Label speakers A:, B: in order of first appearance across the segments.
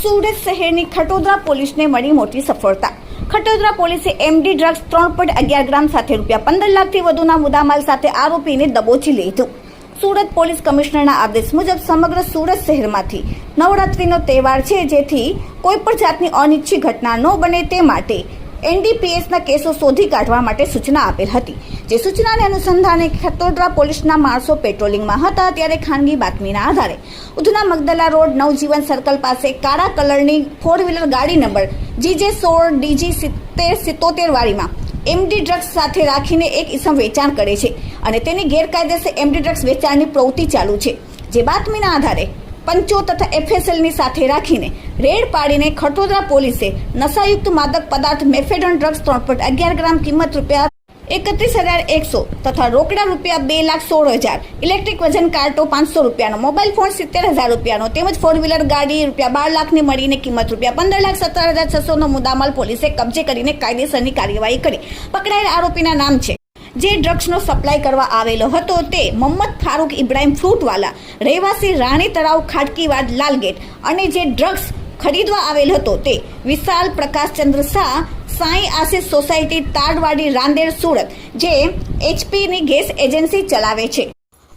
A: સુરત શહેરની ખટોદરા પોલીસને મળી મોટી સફળતા. ખટોદરા પોલીસે એમડી ડ્રગ્સ ત્રણ પોઈન્ટ અગિયાર ગ્રામ સાથે રૂપિયા પંદર લાખથી વધુના મુદ્દામાલ સાથે આરોપીને દબોચી લીધું. સુરત પોલીસ કમિશનરના આદેશ મુજબ સમગ્ર સુરત શહેરમાંથી નવરાત્રીનો તહેવાર છે જેથી કોઈ પણ જાતની અનિચ્છિત ઘટના ન બને તે માટે એનડીપીએસના કેસો શોધી કાઢવા માટે સૂચના આપેલ હતી. જે સૂચનાને અનુસંધાને ખટોદરા પોલીસના માણસો પેટ્રોલિંગમાં હતા ત્યારે ખાનગી બાતમીના આધારે ઉધના મગદલા રોડ નવજીવન સર્કલ પાસે કાળા કલરની ફોર વ્હીલર ગાડી નંબર જીજે સોળ ડીજી સિત્તેર સિત્તોતેર વાળીમાં એમડી ડ્રગ્સ સાથે રાખીને એક ઇસમ વેચાણ કરે છે અને તેની ગેરકાયદેસર એમડી ડ્રગ્સ વેચાણની પ્રવૃત્તિ ચાલુ છે. જે બાતમીના આધારે પંચો તથા એફએસએલની સાથે રાખીને રેડ પાડીને ખટોદરા પોલીસે નશાયુક્ત માદક પદાર્થ મેફેડોન ડ્રગ્સ ત્રણ પોઈન્ટ અગિયાર ગ્રામ કિંમત રૂપિયા એકત્રીસ હજાર એકસો તથા રોકડા રૂપિયા બે લાખ સોળ હજાર. ઇલેક્ટ્રિક વજન કાર્ટો પાંચસો રૂપિયાનો, મોબાઈલ ફોન સિત્તેર હજાર રૂપિયાનો, તેમજ ફોર વ્હીલર ગાડી રૂપિયા બાર લાખની મળીને કિંમત રૂપિયા પંદર લાખ સત્તર હજાર છસોનો મુદ્દામાલ પોલીસે કબજે કરીને કાયદેસરની કાર્યવાહી કરી. પકડાયેલ આરોપીના નામ છે. જે ડ્રગ્સનો સપ્લાય કરવા આવેલો હતો તે મોહમ્મદ ફારૂક ઇબ્રાહિમ ફ્રૂટવાલા, રહેવાસી રાણી તળાવ ખાટકીવાડ લાલગેટ અને જે ડ્રગ્સ ખરીદવા આવેલ હતો તે. વિશાલ પ્રકાશચંદ્ર શાહ, સાંઈ આશીષ સોસાયટી, તાડવાડી, રાંદેર, સુરત, જે એચપીની ગેસ એજન્સી ચલાવે છે.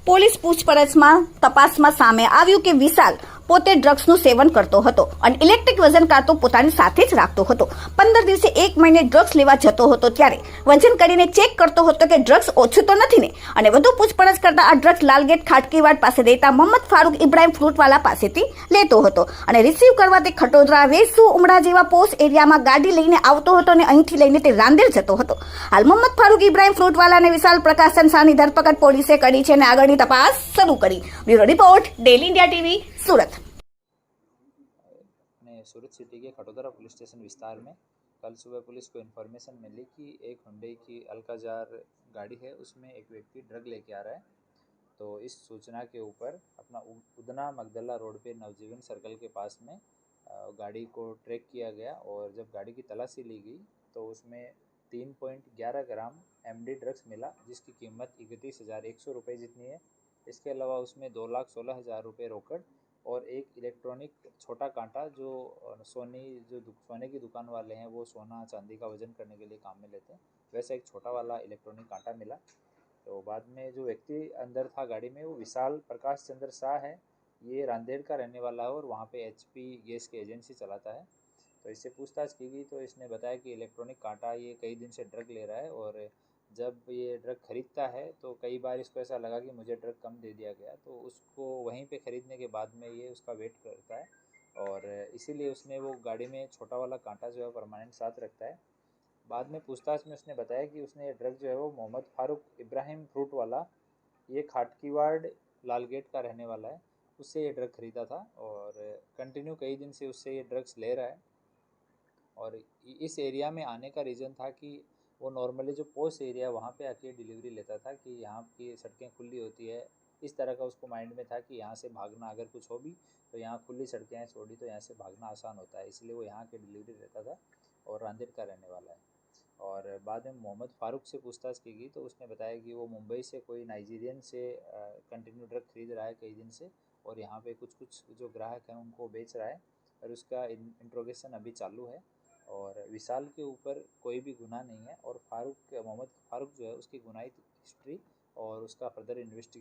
A: પોલીસ પૂછપરછમાં, તપાસમાં સામે આવ્યું કે વિશાલ પોતે ડ્રગ્સનું સેવન કરતો હતો અને ઇલેક્ટ્રિક વજન કાંટો પોતાની સાથે જ રાખતો હતો. પંદર દિવસે એક મહિને ડ્રગ્સ લેવા જતો હતો ત્યારે વજન કરીને ચેક કરતો હતો કે ડ્રગ્સ ઓછું તો નથી ને? અને વધુ પૂછપરછ કરતા આ ડ્રગ્સ લાલગેટ ખાટકીવાડ પાસે રહેતા મોહમ્મદ ફારૂક ઇબ્રાહીમ ફ્રૂટવાલા પાસેથી લેતો હતો અને રિસીવ કરવા તે ખટોદરા, વેસુ ઉમડા જેવા પોસ્ટ એરિયામાં ગાડી લઈને આવતો હતો અને અહીંથી લઈને તે રાંદેર જતો હતો. હાલ મોહમ્મદ ફારૂક ઇબ્રાહીમ ફ્રૂટવાલા અને વિશાલ પ્રકાશન શાહની ધરપકડ પોલીસે કરી છે અને આગળની તપાસ શરૂ કરી. Bureau report daily India TV, Surat.
B: अपने सूरत सिटी के खटोदरा पुलिस स्टेशन विस्तार में। कल सुबह पुलिस को इन्फॉर्मेशन मिली कि एक हुंडई की अलकाजार गाड़ी है, उसमें एक व्यक्ति ड्रग लेके आ रहा है। तो इस सूचना के ऊपर अपना उदना मगदला रोड पे नवजीवन सर्कल के पास में गाड़ी को ट्रैक किया गया और जब गाड़ी की तलाशी ली गई तो उसमें तीन पॉइंट ग्यारह ग्राम एमडी ड्रग्स मिला, जिसकी कीमत इकतीस हज़ार एक सौ रुपये जितनी है। इसके अलावा उसमें दो लाख सोलह हज़ार रुपये रोकड़ और एक इलेक्ट्रॉनिक छोटा कांटा जो सोनी, जो सोने की दुकान वाले हैं, वो सोना चांदी का वज़न करने के लिए काम में लेते हैं। वैसा एक छोटा वाला इलेक्ट्रॉनिक कांटा मिला। तो बाद में जो व्यक्ति अंदर था गाड़ी में, वो विशाल प्रकाश चंद्र शाह है। ये रांदेर का रहने वाला है और वहाँ पे एचपी गैस की एजेंसी चलाता है। तो इससे पूछताछ की गई तो इसने बताया कि इलेक्ट्रॉनिक कांटा ये कई दिन से ड्रग ले रहा है और जब ये ड्रग खरीदता है तो कई बार इसको ऐसा लगा कि मुझे ड्रग कम दे दिया गया तो उसको वहीं पे खरीदने के बाद में ये उसका वेट करता है। और इसीलिए उसने वो गाड़ी में छोटा वाला कांटा जो है परमानेंट साथ रखता है। बाद में पूछताछ में उसने बताया कि उसने ये ड्रग जो है, वो मोहम्मद फारूक इब्राहिम फ्रूट वाला, ये खाटकीवाड़ लालगेट का रहने वाला है, उससे ये ड्रग खरीदा था। और कंटिन्यू कई दिन से उससे ये ड्रग्स ले रहा है। और इस एरिया में आने का रीज़न था कि वो नॉर्मली जो पोस्ट एरिया है वहाँ पे आके डिलीवरी लेता था कि यहाँ की सड़कें खुली होती है। इस तरह का उसको माइंड में था कि यहाँ से भागना अगर कुछ हो भी तो यहाँ खुली सड़कें हैं छोड़ी तो यहाँ से भागना आसान होता है। इसलिए वो यहाँ के डिलीवरी लेता था और रांदेर का रहने वाला है। और बाद में मोहम्मद फ़ारूक से पूछताछ की गई तो उसने बताया कि वो मुंबई से कोई नाइजीरियन से कंटिन्यू ड्रग खरीद रहा है कई दिन से और यहाँ पे कुछ कुछ जो ग्राहक हैं उनको बेच रहा है और उसका इंट्रोगेशन अभी चालू है। और विशाल के ऊपर कोई भी गुनाह नहीं है और फारूक, मोहम्मद फारूक जो है उसकी गुनाही हिस्ट्री और उसका फर्दर इन्वेस्टिगेशन